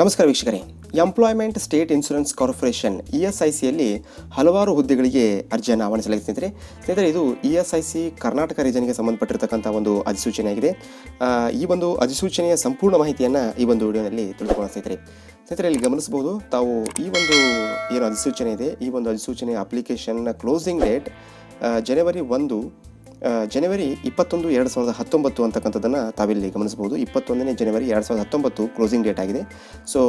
ನಮಸ್ಕಾರ ವೀಕ್ಷಕರೇ. Employment state insurance corporation E S I ಸಿಯಲ್ಲಿ ಹಲವಾರು ಹುದ್ದೆಗಳಿಗೆ ಅರ್ಜಿಯನ್ನು ಆಹ್ವಾನಿಸಲಾಗಿದೆ ಸ್ನೇಹಿತರೆ. ಸ್ನೇಹಿತರೆ, ಇದು E S I C Karnataka ರೀಜನ್ಗೆ ಸಂಬಂಧಪಟ್ಟಿರ್ತಕ್ಕಂಥ ಒಂದು ಅಧಿಸೂಚನೆಯಾಗಿದೆ. ಈ ಒಂದು ಅಧಿಸೂಚನೆಯ ಸಂಪೂರ್ಣ ಮಾಹಿತಿಯನ್ನು ಈ ಒಂದು ವಿಡಿಯೋನಲ್ಲಿ ತಿಳಿದುಕೊಳ್ಳೋಣ ಸ್ನೇಹಿತರೆ. ಸ್ನೇಹಿತರೆ, ಇಲ್ಲಿ ಗಮನಿಸಬಹುದು, ತಾವು ಈ ಒಂದು ಏನು ಅಧಿಸೂಚನೆ ಇದೆ, ಈ ಒಂದು ಅಧಿಸೂಚನೆಯ ಅಪ್ಲಿಕೇಶನ್ನ ಕ್ಲೋಸಿಂಗ್ ಡೇಟ್ ಜನವರಿ ಒಂದು ಜನವರಿ ಇಪ್ಪತ್ತೊಂದು, ಎರಡು ಸಾವಿರದ ಹತ್ತೊಂಬತ್ತು ಅಂತಕ್ಕಂಥದ್ದನ್ನು ತಾವಿಲ್ಲಿ ಗಮನಿಸಬಹುದು. ಇಪ್ಪತ್ತೊಂದನೇ ಜನವರಿ ಎರಡು ಸಾವಿರದ ಹತ್ತೊಂಬತ್ತು ಕ್ಲೋಸಿಂಗ್ ಡೇಟ್ ಆಗಿದೆ. ಸೊ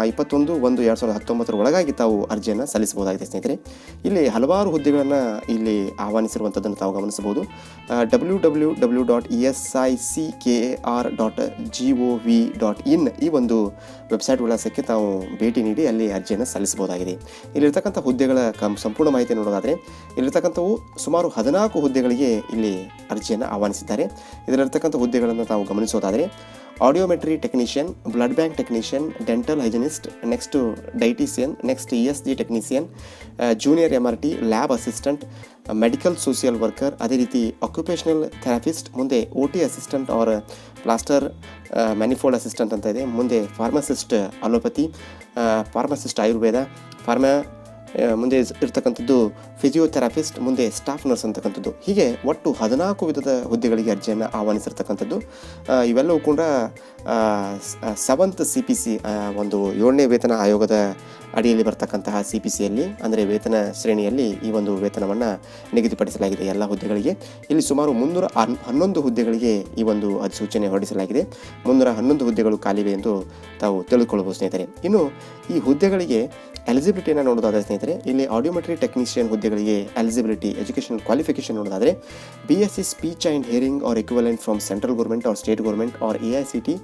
ಆ ಇಪ್ಪತ್ತೊಂದು, ಒಂದು, ಎರಡು ಸಾವಿರದ ಹತ್ತೊಂಬತ್ತರ ಒಳಗಾಗಿ ತಾವು ಅರ್ಜಿಯನ್ನು ಸಲ್ಲಿಸಬಹುದಾಗಿದೆ ಸ್ನೇಹಿತರೆ. ಇಲ್ಲಿ ಹಲವಾರು ಹುದ್ದೆಗಳನ್ನು ಇಲ್ಲಿ ಆಹ್ವಾನಿಸಿರುವಂಥದ್ದನ್ನು ತಾವು ಗಮನಿಸಬಹುದು. W W W dot E S I C K R dot G O V dot in ಈ ಒಂದು ವೆಬ್ಸೈಟ್ ವಿಳಾಸಕ್ಕೆ ತಾವು ಭೇಟಿ ನೀಡಿ ಅಲ್ಲಿ ಅರ್ಜಿಯನ್ನು ಸಲ್ಲಿಸಬಹುದಾಗಿದೆ. ಇಲ್ಲಿರ್ತಕ್ಕಂಥ ಹುದ್ದೆಗಳ ಕಂ, ಸಂಪೂರ್ಣ ಮಾಹಿತಿ ನೋಡೋದಾದರೆ, ಇಲ್ಲಿರ್ತಕ್ಕಂಥವು ಸುಮಾರು ಹದಿನಾಲ್ಕು ಹುದ್ದೆಗಳಿಗೆ ಇಲ್ಲಿ ಅರ್ಜಿಯನ್ನು ಆಹ್ವಾನಿಸಿದ್ದಾರೆ. ಇದರಲ್ಲಿರ್ತಕ್ಕಂಥ ಹುದ್ದೆಗಳನ್ನು ತಾವು ಗಮನಿಸೋದಾದರೆ, audiometry technician, blood bank technician, dental hygienist, next dietician, next E S G technician junior M R T, lab assistant, medical social worker, ಅದೇ ರೀತಿ ಆಕ್ಯುಪೇಷನಲ್ ಥೆರಪಿಸ್ಟ್, ಮುಂದೆ ಓ ಟಿ ಅಸಿಸ್ಟೆಂಟ್ ಅವರ ಪ್ಲಾಸ್ಟರ್ ಮ್ಯಾನಿಫೋಲ್ಡ್ ಅಸಿಸ್ಟೆಂಟ್ ಅಂತ ಇದೆ. ಮುಂದೆ pharmacist allopathy pharmacist Ayurveda, pharma ಮುಂದೆ ಇರ್ತಕ್ಕಂಥದ್ದು physiotherapist ಮುಂದೆ ಸ್ಟಾಫ್ ನರ್ಸ್ ಅಂತಕ್ಕಂಥದ್ದು. ಹೀಗೆ ಒಟ್ಟು ಹದಿನಾಲ್ಕು ವಿಧದ ಹುದ್ದೆಗಳಿಗೆ ಅರ್ಜಿಯನ್ನು ಆಹ್ವಾನಿಸಿರ್ತಕ್ಕಂಥದ್ದು. ಇವೆಲ್ಲವೂ ಕೂಡ ಸೆವೆಂತ್ ಸಿ ಪಿ ಸಿ ಒಂದು ಏಳನೇ ವೇತನ ಆಯೋಗದ ಅಡಿಯಲ್ಲಿ ಬರ್ತಕ್ಕಂತಹ ಸಿ ಪಿ ಸಿಯಲ್ಲಿ ಅಂದರೆ ವೇತನ ಶ್ರೇಣಿಯಲ್ಲಿ ಈ ಒಂದು ವೇತನವನ್ನು ನಿಗದಿಪಡಿಸಲಾಗಿದೆ ಎಲ್ಲ ಹುದ್ದೆಗಳಿಗೆ. ಇಲ್ಲಿ ಸುಮಾರು ಮುನ್ನೂರ ಹನ್, ಹನ್ನೊಂದು ಹುದ್ದೆಗಳಿಗೆ ಈ ಒಂದು ಅಧಿಸೂಚನೆ ಹೊರಡಿಸಲಾಗಿದೆ. ಮುನ್ನೂರ ಹನ್ನೊಂದು ಹುದ್ದೆಗಳು ಖಾಲಿವೆ ಎಂದು ತಾವು ತಿಳಿದುಕೊಳ್ಳಬಹುದು ಸ್ನೇಹಿತರೆ. ಇನ್ನು ಈ ಹುದ್ದೆಗಳಿಗೆ ಎಲಿಜಿಬಿಲಿಟಿಯನ್ನು ನೋಡೋದಾದರೆ ಸ್ನೇಹಿತರೆ ಇಲ್ಲಿ ಆಡಿಯೋಮೆಟ್ರಿ ಟೆಕ್ನಿಷಿಯನ್ ಹುದ್ದೆಗಳಿಗೆ ಎಲಿಜಿಬಿಲಿಟಿ ಎಜುಕೇಷನ್ ಕ್ವಾಲಿಫಿಕೇಷನ್ ನೋಡೋದಾದರೆ B S C speech and hearing or equivalent from central government or state government or A I C T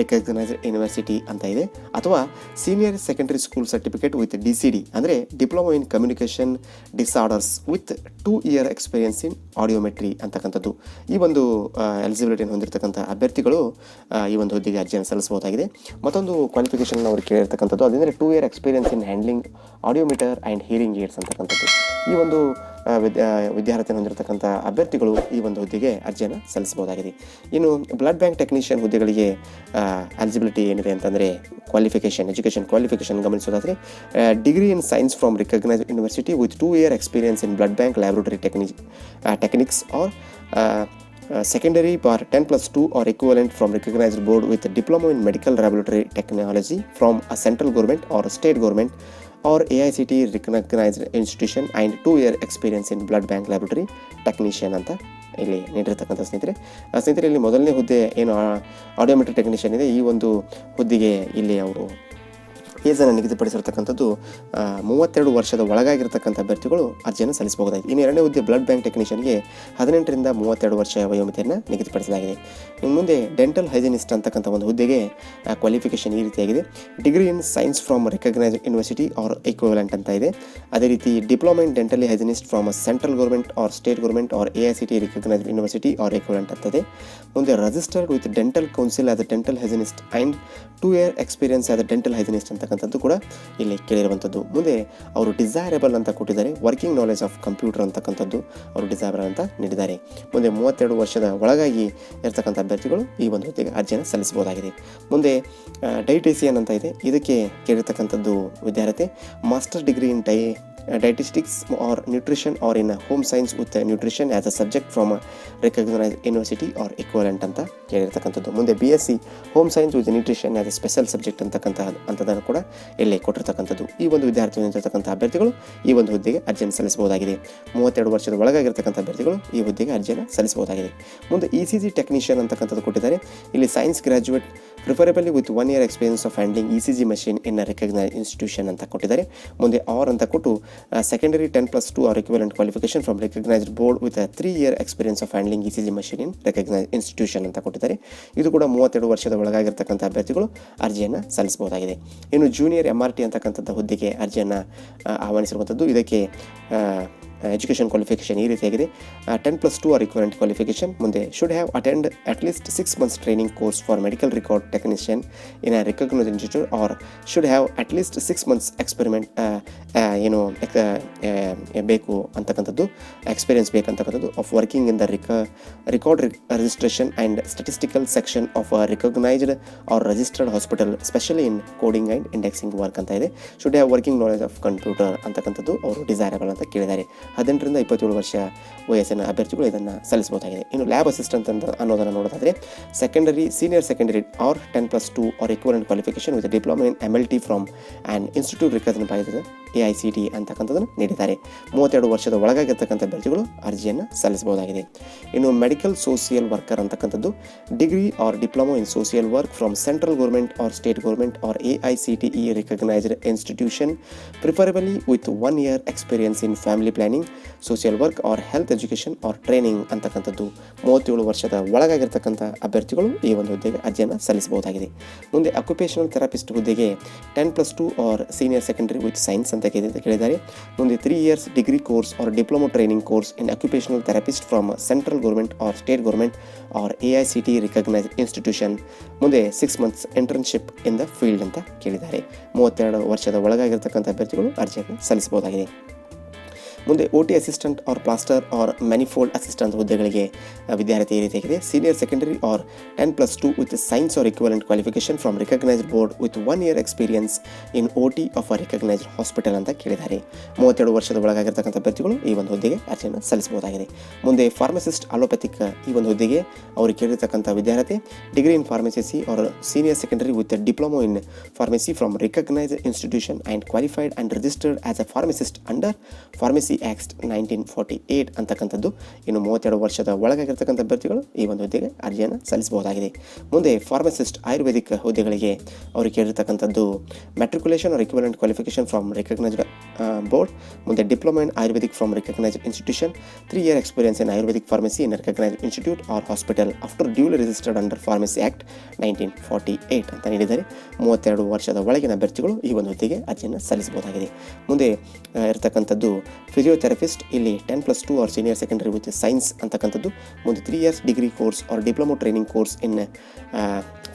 recognised university ಅಂತ ಇದೆ. ಅಥವಾ senior secondary school certificate with D C D ಅಂದರೆ diploma in communication disorders with two year experience in audiometry ಅಂತಕ್ಕಂಥದ್ದು. ಈ ಒಂದು ಎಲಿಜಿಬಿಲಿಟಿಯನ್ನು ಹೊಂದಿರತಕ್ಕಂಥ ಅಭ್ಯರ್ಥಿಗಳು ಈ ಒಂದು ಹುದ್ದೆಗೆ ಅರ್ಜಿಯನ್ನು ಸಲ್ಲಿಸಬಹುದಾಗಿದೆ. ಮತ್ತೊಂದು ಕ್ವಾಲಿಫಿಕೇಷನ್ ಅವರು ಕೇಳಿರ್ತಕ್ಕಂಥದ್ದು ಅದೇಂದರೆ two year experience in handling audiometer and hearing aids ಅಂತಕ್ಕಂಥದ್ದು. ಈ ಒಂದು ವಿದ್ಯಾ ವಿದ್ಯಾರ್ಥಿ ಹೊಂದಿರತಕ್ಕಂಥ ಅಭ್ಯರ್ಥಿಗಳು ಈ ಒಂದು ಹುದ್ದೆಗೆ ಅರ್ಜಿಯನ್ನು ಸಲ್ಲಿಸಬಹುದಾಗಿದೆ. ಇನ್ನು ಬ್ಲಡ್ ಬ್ಯಾಂಕ್ ಟೆಕ್ನಿಷಿಯನ್ ಹುದ್ದೆಗಳಿಗೆ ಎಲಿಜಿಬಿಲಿಟಿ ಏನಿದೆ ಅಂತಂದರೆ qualification education qualification ಗಮನಿಸೋದಾದರೆ degree in science from recognise university with two year experience in blood bank laboratory techni techniques or 10 plus 2 or equivalent from recognized board with a diploma in medical laboratory technology from a central government or a state government. Or AICT recognized institution and two year experience in blood bank laboratory technician ಅಂತ ಇಲ್ಲಿ ನೀಡಿರ್ತಕ್ಕಂಥ ಸ್ನೇಹಿತರೆ ಸ್ನೇಹಿತರೆ ಇಲ್ಲಿ ಮೊದಲನೇ ಹುದ್ದೆ ಏನು ಆಡಿಯೋಮೆಟ್ರಿ technician ಇದೆ ಈ ಒಂದು ಹುದ್ದೆಗೆ ಇಲ್ಲಿ ಅವರು ಏಜನ್ನು ನಿಗದಿಪಡಿಸಿರ್ತಕ್ಕಂಥದ್ದು ಮೂವತ್ತೆರಡು ವರ್ಷದ ಒಳಗಾಗಿರ್ತಕ್ಕಂಥ ಅಭ್ಯರ್ಥಿಗಳು ಅರ್ಜಿಯನ್ನು ಸಲ್ಲಿಸಬಹುದಾಗಿದೆ. ಇನ್ನು ಎರಡನೇ ಹುದ್ದೆ ಬ್ಲಡ್ ಬ್ಯಾಂಕ್ ಟೆಕ್ನಿಷಿಯನ್ಗೆ ಹದಿನೆಂಟರಿಂದ ಮೂವತ್ತೆರಡು ವರ್ಷ ವಯೋಮಿತಿಯನ್ನು ನಿಗದಿಪಡಿಸಲಾಗಿದೆ. ಇನ್ನು ಮುಂದೆ ಡೆಂಟಲ್ ಹೈಜಿನಿಸ್ಟ್ ಅಂತಕ್ಕಂಥ ಒಂದು ಹುದ್ದೆಗೆ ಕ್ವಾಲಿಫಿಕೇಷನ್ ಈ ರೀತಿಯಾಗಿದೆ. Degree in science from recognised university or equivalent ಅಂತ ಇದೆ. ಅದೇ ರೀತಿ diploma in dental hygienist from central government or state government or A I C T recognised university or equivalent ಅಂತದೆ. ಮುಂದೆ registered with dental council a dental hygienist and two year experience ಆದ dental hygienist ಅಂತಕ್ಕಂಥದ್ದು ಕೂಡ ಇಲ್ಲಿ ಕೇಳಿರುವಂಥದ್ದು. ಮುಂದೆ ಅವರು desirable ಅಂತ ಕೊಟ್ಟಿದ್ದಾರೆ working knowledge of computer ಅಂತಕ್ಕಂಥದ್ದು ಅವರು ಡಿಸೈರಬಲ್ ಅಂತ ನೀಡಿದ್ದಾರೆ. ಮುಂದೆ ಮೂವತ್ತೆರಡು ವರ್ಷದ ಒಳಗಾಗಿ ಇರತಕ್ಕಂಥ ಅಭ್ಯರ್ಥಿಗಳು ಈ ಒಂದು ಹುದ್ದೆಗೆ ಅರ್ಜಿಯನ್ನು ಸಲ್ಲಿಸಬಹುದಾಗಿದೆ. ಮುಂದೆ ಡೈಟಿಸಿಯನ್ ಅಂತ ಇದೆ. ಇದಕ್ಕೆ ಕೇಳಿರ್ತಕ್ಕಂಥದ್ದು ವಿದ್ಯಾರ್ಥಿ master degree in die dietetics or nutrition or in home science with nutrition as a subject from recognise university or equivalent ಅಂತ ಕೇಳಿರ್ತಕ್ಕಂಥದ್ದು ಮುಂದೆ B S C home science with nutrition as a special subject ಅಂತಕ್ಕಂಥ ಅಂಥದ್ದನ್ನು ಕೂಡ ಇಲ್ಲಿ ಕೊಟ್ಟಿರ್ತಕ್ಕಂಥದ್ದು. ಈ ಒಂದು ವಿದ್ಯಾರ್ಥಿ ಹೊಂದಿರತಕ್ಕಂಥ ಅಭ್ಯರ್ಥಿಗಳು ಈ ಒಂದು ಹುದ್ದೆಗೆ ಅರ್ಜಿಯನ್ನು ಸಲ್ಲಿಸಬಹುದಾಗಿದೆ. ಮೂವತ್ತೆರಡು ವರ್ಷದ ಒಳಗಾಗಿರ್ತಕ್ಕಂಥ ಅಭ್ಯರ್ಥಿಗಳು ಈ ಹುದ್ದೆಗೆ ಅರ್ಜಿಯನ್ನು ಸಲ್ಲಿಸಬಹುದಾಗಿದೆ. ಮುಂದೆ ಇ ಸಿ ಜಿ ಟೆಕ್ನಿಷಿಯನ್ ಅಂತಕ್ಕಂಥದ್ದು ಕೊಟ್ಟಿದ್ದಾರೆ. ಇಲ್ಲಿ science graduate preferably with one year experience of handling E C G machine in recognise institution ಅಂತ ಕೊಟ್ಟಿದ್ದಾರೆ. ಮುಂದೆ ಆರ್ ಅಂತ ಕೊಟ್ಟು secondary ten plus two or equivalent qualification from recognised board with three year experience of handling E C G machine in recognise institution ಅಂತ ಕೊಟ್ಟಿದ್ದಾರೆ. ಇದು ಕೂಡ ಮೂವತ್ತೆರಡು ವರ್ಷದ ಒಳಗಾಗಿರ್ತಕ್ಕಂಥ ಅಭ್ಯರ್ಥಿಗಳು ಅರ್ಜಿಯನ್ನು ಸಲ್ಲಿಸಬಹುದಾಗಿದೆ. ಇನ್ನು ಜೂನಿಯರ್ ಎಂ ಆರ್ ಟಿ ಅಂತಕ್ಕಂಥದ್ದು ಹುದ್ದೆಗೆ ಅರ್ಜಿಯನ್ನು ಆಹ್ವಾನಿಸಿರುವಂಥದ್ದು ಇದಕ್ಕೆ ಎಜುಕೇಷನ್ ಕ್ವಾಲಿಫಿಕೇಷನ್ ಈ ರೀತಿಯಾಗಿದೆ. Ten plus two or equivalent qualification ಮುಂದೆ should have attend at least six months training course for medical record technician in a recognise institute or should have at least six months experiment ಏನು ಬೇಕು ಅಂತಕ್ಕಂಥದ್ದು experience ಬೇಕಂತಕ್ಕಂಥದ್ದು of working in the rec record registration and statistical section of recognised or registered hospital specially in coding and indexing work ಅಂತ ಇದೆ. Should have working knowledge of computer ಅಂತಕ್ಕಂಥದ್ದು ಅವರು desirable ಅಂತ ಕೇಳಿದ್ದಾರೆ. ಹದಿನೆಂಟರಿಂದ ಇಪ್ಪತ್ತೇಳು ವರ್ಷ ವಯಸ್ಸಿನ ಅಭ್ಯರ್ಥಿಗಳು ಇದನ್ನು ಸಲ್ಲಿಸಬಹುದಾಗಿದೆ. ಇನ್ನು ಲ್ಯಾಬ್ ಅಸಿಸ್ಟೆಂಟ್ ಅಂತ ಅನ್ನೋದನ್ನು ನೋಡೋದಾದರೆ secondary senior secondary or ten plus two or equivalent qualification with diploma in M L T from and institute recognise by A I C T ಅಂತಕ್ಕಂಥದ್ದನ್ನು ನೀಡಿದ್ದಾರೆ. ಮೂವತ್ತೆರಡು ವರ್ಷದ ಒಳಗಾಗಿರ್ತಕ್ಕಂಥ ಅಭ್ಯರ್ಥಿಗಳು ಅರ್ಜಿಯನ್ನು ಸಲ್ಲಿಸಬಹುದಾಗಿದೆ. ಇನ್ನು ಮೆಡಿಕಲ್ ಸೋಷಿಯಲ್ ವರ್ಕರ್ ಅಂತಕ್ಕಂಥದ್ದು, degree or diploma in social work from central government or state government or A I C T E recognised institution, preferably with one year experience in family planning, social work or health education or training ಅಂತಕ್ಕಂಥದ್ದು. ಮೂವತ್ತೇಳು ವರ್ಷದ ಒಳಗಾಗಿರ್ತಕ್ಕಂಥ ಅಭ್ಯರ್ಥಿಗಳು ಈ ಒಂದು ಹುದ್ದೆಗೆ ಅರ್ಜಿಯನ್ನು ಸಲ್ಲಿಸಬಹುದಾಗಿದೆ. ಮುಂದೆ ಅಕ್ಯುಪೇಷನಲ್ ಥೆರಪಿಸ್ಟ್ ಹುದ್ದೆಗೆ ten plus two or senior secondary with science ಅಂತ ಕೇಳಿ- ಕೇಳಿದ್ದಾರೆ ಮುಂದೆ three years degree course or diploma training course in occupational therapist from central government or state government or A I C T recognise institution ಮುಂದೆ six months internship in the field ಅಂತ ಕೇಳಿದ್ದಾರೆ. ಮೂವತ್ತೆರಡು ವರ್ಷದ ಒಳಗಾಗಿರ್ತಕ್ಕಂಥ ಅಭ್ಯರ್ಥಿಗಳು ಅರ್ಜಿಯನ್ನು ಸಲ್ಲಿಸಬಹುದಾಗಿದೆ. ಮುಂದೆ O T assistant or plaster or manifold assistant ಹುದ್ದೆಗಳಿಗೆ ವಿದ್ಯಾರ್ಥಿ ಈ ರೀತಿಯಾಗಿದೆ senior secondary or ten plus two with science or equivalent qualification from recognised board with one year experience in O T of a recognised hospital ಅಂತ ಕೇಳಿದ್ದಾರೆ. ಮೂವತ್ತೆರಡು ವರ್ಷದ ಒಳಗಾಗಿರ್ತಕ್ಕಂಥ ಅಭ್ಯರ್ಥಿಗಳು ಈ ಒಂದು ಹುದ್ದೆಗೆ ಅರ್ಜಿಯನ್ನು ಸಲ್ಲಿಸಬಹುದಾಗಿದೆ. ಮುಂದೆ ಫಾರ್ಮಸಿಸ್ಟ್ ಅಲೋಪ್ಯಾಥಿಕ್ ಈ ಒಂದು ಹುದ್ದೆಗೆ ಅವರು ಕೇಳಿರ್ತಕ್ಕಂಥ ವಿದ್ಯಾರ್ಥಿ degree in pharmacy or senior secondary with diploma in pharmacy from recognised institution and qualified and registered as a pharmacist under pharmacy act nineteen forty eight ಅಂತಕ್ಕಂಥದ್ದು ಇನ್ನು ಮೂವತ್ತೆರಡು ವರ್ಷದ ಒಳಗಾಗಿರ್ತಕ್ಕಂಥ ಅಭ್ಯರ್ಥಿಗಳು ಈ ಒಂದು ಹುದ್ದೆಗೆ ಅರ್ಜಿಯನ್ನು ಸಲ್ಲಿಸಬಹುದಾಗಿದೆ. ಮುಂದೆ ಫಾರ್ಮಸಿಸ್ಟ್ ಆಯುರ್ವೇದಿಕ್ ಹುದ್ದೆಗಳಿಗೆ ಅವರು ಕೇಳಿರ್ತಕ್ಕಂಥದ್ದು matriculation or equivalent qualification from recognised board ಮುಂದೆ diploma in Ayurvedic from recognised institution three year experience in Ayurvedic pharmacy in recognised institute or hospital after duly registered under pharmacy act nineteen forty eight ಅಂತ ನೀಡಿದ್ದಾರೆ. ಮೂವತ್ತೆರಡು ವರ್ಷದ ಒಳಗಿನ ಅಭ್ಯರ್ಥಿಗಳು ಈ ಒಂದು ಹುದ್ದೆಗೆ ಅರ್ಜಿಯನ್ನು ಸಲ್ಲಿಸಬಹುದಾಗಿದೆ. ಮುಂದೆ ಇರತಕ್ಕಂಥದ್ದು ಇರತಕ್ಕಂಥದ್ದು ಫಿಸಿಯೋಥೆರಪಿಸ್ಟ್ ಇಲ್ಲಿ ten plus two or senior secondary with science ಅಂತಕ್ಕಂಥದ್ದು. ಮುಂದೆ three years degree course or diploma training course in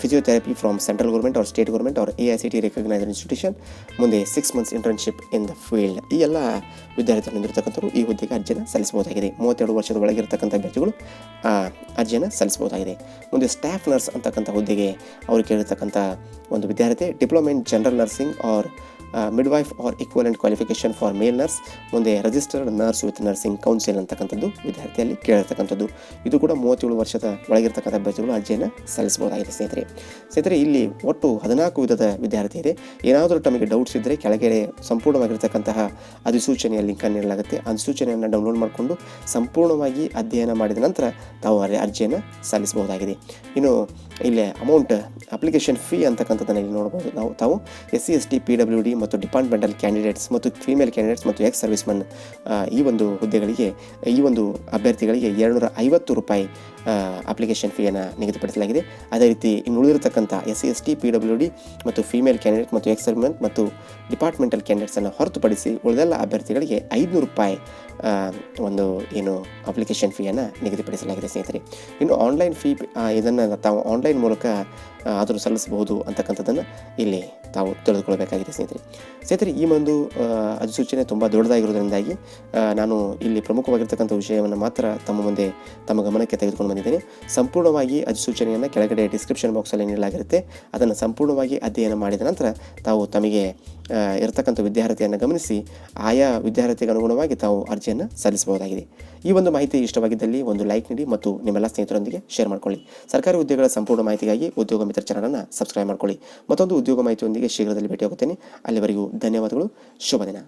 physiotherapy from central government or state government or A I C T recognise institution ಮುಂದೆ six months internship in the field ಈ ಎಲ್ಲ ವಿದ್ಯಾರ್ಥಿಗಳು ಹೊಂದಿರತಕ್ಕಂಥವ್ರು ಈ ಹುದ್ದೆಗೆ ಅರ್ಜಿಯನ್ನು ಸಲ್ಲಿಸಬಹುದಾಗಿದೆ. ಮೂವತ್ತೆರಡು ವರ್ಷದ ಒಳಗಿರತಕ್ಕಂಥ ಅಭ್ಯರ್ಥಿಗಳು ಅರ್ಜಿಯನ್ನು ಸಲ್ಲಿಸಬಹುದಾಗಿದೆ. ಮುಂದೆ ಸ್ಟಾಫ್ ನರ್ಸ್ ಅಂತಕ್ಕಂಥ ಹುದ್ದೆಗೆ ಅವರು ಕೇಳಿರ್ತಕ್ಕಂಥ ಒಂದು ವಿದ್ಯಾರ್ಥಿ diploma general nursing or midwife or equivalent qualification for male nurse ಮುಂದೆ registered nurse with nursing council ಅಂತಕ್ಕಂಥದ್ದು ವಿದ್ಯಾರ್ಥಿಯಲ್ಲಿ ಕೇಳಿರ್ತಕ್ಕಂಥದ್ದು. ಇದು ಕೂಡ ಮೂವತ್ತೇಳು ವರ್ಷದ ಒಳಗಿರ್ತಕ್ಕಂಥ ಅಭ್ಯರ್ಥಿಗಳು ಅರ್ಜಿಯನ್ನು ಸಲ್ಲಿಸಬಹುದಾಗಿದೆ, ಸ್ನೇಹಿತರೆ. ಸ್ನೇಹಿತರೆ, ಇಲ್ಲಿ ಒಟ್ಟು ಹದಿನಾಲ್ಕು ವಿಧದ ವಿದ್ಯಾರ್ಥಿ ಇದೆ. ಏನಾದರೂ ತಮಗೆ ಡೌಟ್ಸ್ ಇದ್ದರೆ ಕೆಳಗಡೆ ಸಂಪೂರ್ಣವಾಗಿರ್ತಕ್ಕಂತಹ ಅಧಿಸೂಚನೆಯ ಲಿಂಕನ್ನು ನೀಡಲಾಗುತ್ತೆ. ಅಧಿಸೂಚನೆಯನ್ನು ಡೌನ್ಲೋಡ್ ಮಾಡಿಕೊಂಡು ಸಂಪೂರ್ಣವಾಗಿ ಅಧ್ಯಯನ ಮಾಡಿದ ನಂತರ ತಾವು ಅರ್- ಅರ್ಜಿಯನ್ನು ಸಲ್ಲಿಸಬಹುದಾಗಿದೆ. ಇನ್ನು ಇಲ್ಲಿ ಅಮೌಂಟ್ ಅಪ್ಲಿಕೇಶನ್ ಫೀ ಅಂತಕ್ಕಂಥದ್ದನ್ನು ಇಲ್ಲಿ ನೋಡ್ಬೋದು ನಾವು ತಾವು S C S T P W D ಮತ್ತು ಡಿಪಾರ್ಟ್ಮೆಂಟಲ್ ಕ್ಯಾಂಡಿಡೇಟ್ಸ್ ಮತ್ತು ಫೀಮೇಲ್ ಕ್ಯಾಂಡಿಡೇಟ್ಸ್ ಮತ್ತು ಎಕ್ಸ್ ಸರ್ವಿಸ್ಮನ್ ಈ ಒಂದು ಹುದ್ದೆಗಳಿಗೆ, ಈ ಒಂದು ಅಭ್ಯರ್ಥಿಗಳಿಗೆ ಎರಡುನೂರ ಐವತ್ತು ರೂಪಾಯಿ ಅಪ್ಲಿಕೇಶನ್ ಫೀಯನ್ನು ನಿಗದಿಪಡಿಸಲಾಗಿದೆ. ಅದೇ ರೀತಿ ಇನ್ನು ಉಳಿದಿರತಕ್ಕಂಥ S C, S T P W D ಮತ್ತು ಫೀಮೇಲ್ ಕ್ಯಾಂಡಿಡೇಟ್ ಮತ್ತು ಎಕ್ಸ್ ಸರ್ವಿಸ್ಮನ್ ಮತ್ತು ಡಿಪಾರ್ಟ್ಮೆಂಟಲ್ ಕ್ಯಾಂಡಿಡೇಟ್ಸನ್ನು ಹೊರತುಪಡಿಸಿ ಉಳಿದೆಲ್ಲ ಅಭ್ಯರ್ಥಿಗಳಿಗೆ ಐದುನೂರು ರೂಪಾಯಿ ಒಂದು ಏನು ಅಪ್ಲಿಕೇಶನ್ ಫೀಯನ್ನು ನಿಗದಿಪಡಿಸಲಾಗಿದೆ ಸ್ನೇಹಿತರೆ. ಇನ್ನು ಆನ್ಲೈನ್ ಫೀ ಇದನ್ನು ತಾವು ಆನ್ಲೈನ್ ಮೂಲಕ ಆದರೂ ಸಲ್ಲಿಸಬಹುದು ಅಂತಕ್ಕಂಥದ್ದನ್ನು ಇಲ್ಲಿ ತಾವು ತಿಳಿದುಕೊಳ್ಬೇಕಾಗಿದೆ ಸ್ನೇಹಿತರೆ. ಸ್ನೇಹಿತರೆ, ಈ ಒಂದು ಅಧಿಸೂಚನೆ ತುಂಬ ದೊಡ್ಡದಾಗಿರೋದ್ರಿಂದಾಗಿ ನಾನು ಇಲ್ಲಿ ಪ್ರಮುಖವಾಗಿರ್ತಕ್ಕಂಥ ವಿಷಯವನ್ನು ಮಾತ್ರ ತಮ್ಮ ಮುಂದೆ ತಮ್ಮ ಗಮನಕ್ಕೆ ತೆಗೆದುಕೊಂಡು ಬಂದಿದ್ದೇನೆ. ಸಂಪೂರ್ಣವಾಗಿ ಅಧಿಸೂಚನೆಯನ್ನು ಕೆಳಗಡೆ ಡಿಸ್ಕ್ರಿಪ್ಷನ್ ಬಾಕ್ಸಲ್ಲಿ ನೀಡಲಾಗಿರುತ್ತೆ. ಅದನ್ನು ಸಂಪೂರ್ಣವಾಗಿ ಅಧ್ಯಯನ ಮಾಡಿದ ನಂತರ ತಾವು ತಮಗೆ ಇರತಕ್ಕಂಥ ವಿದ್ಯಾರ್ಥಿಯನ್ನು ಗಮನಿಸಿ ಆಯಾ ವಿದ್ಯಾರ್ಥಿಗೆ ಅನುಗುಣವಾಗಿ ತಾವು ಅರ್ಜಿಯನ್ನು ಸಲ್ಲಿಸಬಹುದಾಗಿದೆ. ಈ ಒಂದು ಮಾಹಿತಿ ಇಷ್ಟವಾಗಿದ್ದಲ್ಲಿ ಒಂದು ಲೈಕ್ ನೀಡಿ ಮತ್ತು ನಿಮ್ಮೆಲ್ಲ ಸ್ನೇಹಿತರೊಂದಿಗೆ ಶೇರ್ ಮಾಡ್ಕೊಳ್ಳಿ. ಸರ್ಕಾರಿ ಉದ್ಯೋಗಗಳ ಸಂಪೂರ್ಣ ಮಾಹಿತಿಗಾಗಿ ಉದ್ಯೋಗ ಮಿತ್ರ ಚಾನಲನ್ನು ಸಬ್ಸ್ಕ್ರೈಬ್ ಮಾಡ್ಕೊಳ್ಳಿ. ಮತ್ತೊಂದು ಉದ್ಯೋಗ ಮಾಹಿತಿಯೊಂದಿಗೆ ಶೀಘ್ರದಲ್ಲಿ ಭೇಟಿಯಾಗುತ್ತೇನೆ. ಅಲ್ಲಿವರೆಗೂ ಧನ್ಯವಾದಗಳು. ಶುಭ ದಿನ.